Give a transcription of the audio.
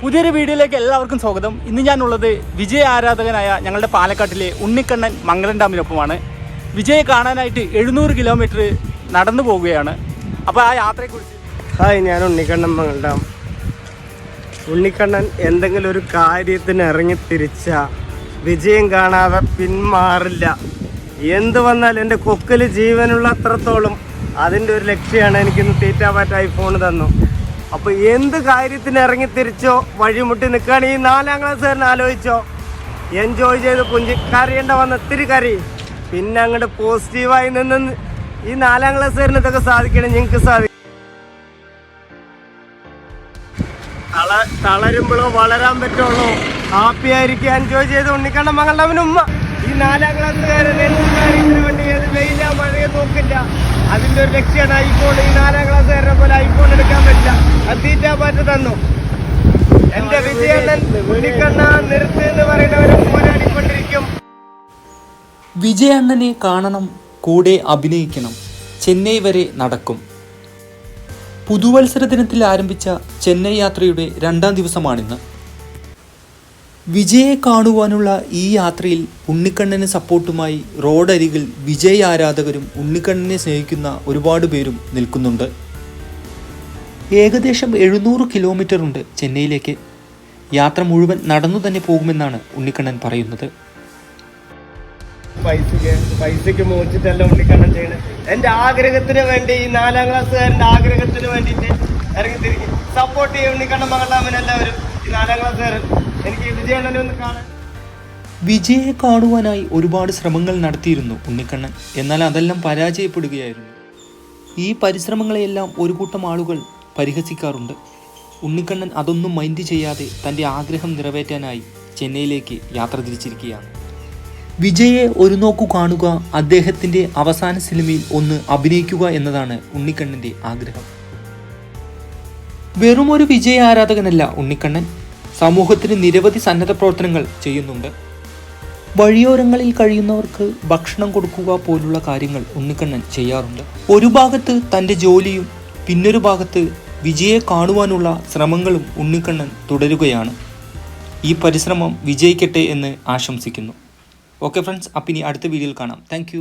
പുതിയൊരു വീഡിയോയിലേക്ക് എല്ലാവർക്കും സ്വാഗതം. ഇന്ന് ഞാനുള്ളത് വിജയ ആരാധകനായ ഞങ്ങളുടെ പാലക്കാട്ടിലെ ഉണ്ണിക്കണ്ണൻ മംഗലം ഡാമിനൊപ്പമാണ്. വിജയെ കാണാനായിട്ട് എഴുന്നൂറ് കിലോമീറ്റർ നടന്നു പോവുകയാണ്. അപ്പോൾ ആ യാത്രയെക്കുറിച്ച് ഹായ് ഞാൻ ഉണ്ണിക്കണ്ണൻ മംഗൾഡാം ഉണ്ണിക്കണ്ണൻ എന്തെങ്കിലും ഒരു കാര്യത്തിന് ഇറങ്ങി തിരിച്ച വിജയം കാണാതെ പിന്മാറില്ല. എന്ത് വന്നാൽ എന്റെ കൊക്കിൽ ജീവനുള്ള അത്രത്തോളം അതിന്റെ ഒരു ലക്ഷ്യമാണ് എനിക്കിന്ന് തീറ്റാപാറ്റ ഐഫോൺ തന്നു. അപ്പോൾ എന്ത് കാര്യത്തിന് ഇറങ്ങി തിരിച്ചോ? വഴിമുട്ടി നിൽക്കുകയാണ്. ഈ നാലാം ക്ലാസ്സുകാരൻ ആലോചിച്ചോ? എൻജോയ് ചെയ്ത് കുഞ്ചി കരയേണ്ട വന്ന ഒത്തിരി കറി പിന്നെ അങ്ങോട്ട് പോസിറ്റീവായി നിന്ന് ഈ നാലാം ക്ലാസ്സുകാരന് ഇതൊക്കെ സാധിക്കണം. നിങ്ങൾക്ക് സാധിക്കും തള തളരുമ്പോഴോ വളരാൻ പറ്റുള്ളൂ. ഹാപ്പി ആയിരിക്കും. എൻജോയ് ചെയ്ത് ഉണ്ണിക്കണ്ണ മകളുടെ ഉമ്മ. ഈ നാലാം ക്ലാസ്സുകാരൻ എന്ത് വേണ്ടി ഏത് വെയിലാ മഴയെ നോക്കില്ല. അതിന്റെ ഒരു ലക്ഷ്യമാണ് ഐഫോൺ. ഈ നാലാം ക്ലാസ്സുകാരനെ പോലെ ഐഫോൺ തന്നു എന്റെ വിജയണ്ണൻ ഉണ്ണിക്കണ്ണ നിർത്ത് എന്ന് പറയുന്നവരും പോരാടിക്കൊണ്ടിരിക്കും. വിജയണ്ണനെ കാണണം കൂടെ അഭിനയിക്കണം ചെന്നൈ വരെ നടക്കും. പുതുവത്സര ദിനത്തിൽ ആരംഭിച്ച ചെന്നൈ യാത്രയുടെ രണ്ടാം ദിവസമാണിന്ന്. വിജയെ കാണുവാനുള്ള ഈ യാത്രയിൽ ഉണ്ണിക്കണ്ണന് സപ്പോർട്ടുമായി റോഡരികിൽ വിജയ് ആരാധകരും ഉണ്ണിക്കണ്ണനെ സ്നേഹിക്കുന്ന ഒരുപാട് പേരും നിൽക്കുന്നുണ്ട്. ഏകദേശം എഴുന്നൂറ് കിലോമീറ്റർ ഉണ്ട് ചെന്നൈയിലേക്ക്. യാത്ര മുഴുവൻ നടന്നു തന്നെ പോകുമെന്നാണ് ഉണ്ണിക്കണ്ണൻ പറയുന്നത്. പൈസക്ക് പൈസക്ക് മോച്ചിട്ടല്ല ഉണ്ണിക്കണ്ണൻ ചെയ്യണത് എന്റെ ആഗ്രഹത്തിന് വേണ്ടി ഈ നാലാം ക്ലാസ്സുകാരന്റെ ആഗ്രഹത്തിന് വേണ്ടിയിട്ട് ഇറങ്ങി തിരിക്കും സപ്പോർട്ട് ചെയ്യും ഉണ്ണിക്കണ്ണൻ മകളാമൻ എല്ലാവരും. ഈ നാലാം ക്ലാസ്സുകാരൻ എനിക്ക് വിജയണ്ണനെ ഒന്ന് കാണാൻ. വിജയെ കാണുവാനായി ഒരുപാട് ശ്രമങ്ങൾ നടത്തിയിരുന്നു ഉണ്ണിക്കണ്ണൻ. എന്നാൽ അതെല്ലാം പരാജയപ്പെടുകയായിരുന്നു. ഈ പരിശ്രമങ്ങളെയെല്ലാം ഒരു കൂട്ടം ആളുകൾ പരിഹസിക്കാറുണ്ട്. ഉണ്ണിക്കണ്ണൻ അതൊന്നും മൈൻഡ് ചെയ്യാതെ തന്റെ ആഗ്രഹം നിറവേറ്റാനായി ചെന്നൈയിലേക്ക് യാത്ര തിരിച്ചിരിക്കുകയാണ്. വിജയെ ഒരു നോക്കു കാണുക അദ്ദേഹത്തിന്റെ അവസാന സിനിമയിൽ ഒന്ന് അഭിനയിക്കുക എന്നതാണ് ഉണ്ണിക്കണ്ണന്റെ ആഗ്രഹം. വെറുമൊരു വിജയ ആരാധകനല്ല ഉണ്ണിക്കണ്ണൻ. സമൂഹത്തിന് നിരവധി സന്നദ്ധ പ്രവർത്തനങ്ങൾ ചെയ്യുന്നുണ്ട്. വഴിയോരങ്ങളിൽ കഴിയുന്നവർക്ക് ഭക്ഷണം കൊടുക്കുക പോലുള്ള കാര്യങ്ങൾ ഉണ്ണിക്കണ്ണൻ ചെയ്യാറുണ്ട്. ഒരു ഭാഗത്ത് തന്റെ ജോലിയും പിന്നൊരു ഭാഗത്ത് വിജയെ കാണുവാനുള്ള ശ്രമങ്ങളും ഉണ്ണിക്കണ്ണൻ തുടരുകയാണ്. ഈ പരിശ്രമം വിജയിക്കട്ടെ എന്ന് ആശംസിക്കുന്നു. ഓക്കെ ഫ്രണ്ട്സ് അപ്പം ഇനി അടുത്ത വീഡിയോയിൽ കാണാം. താങ്ക്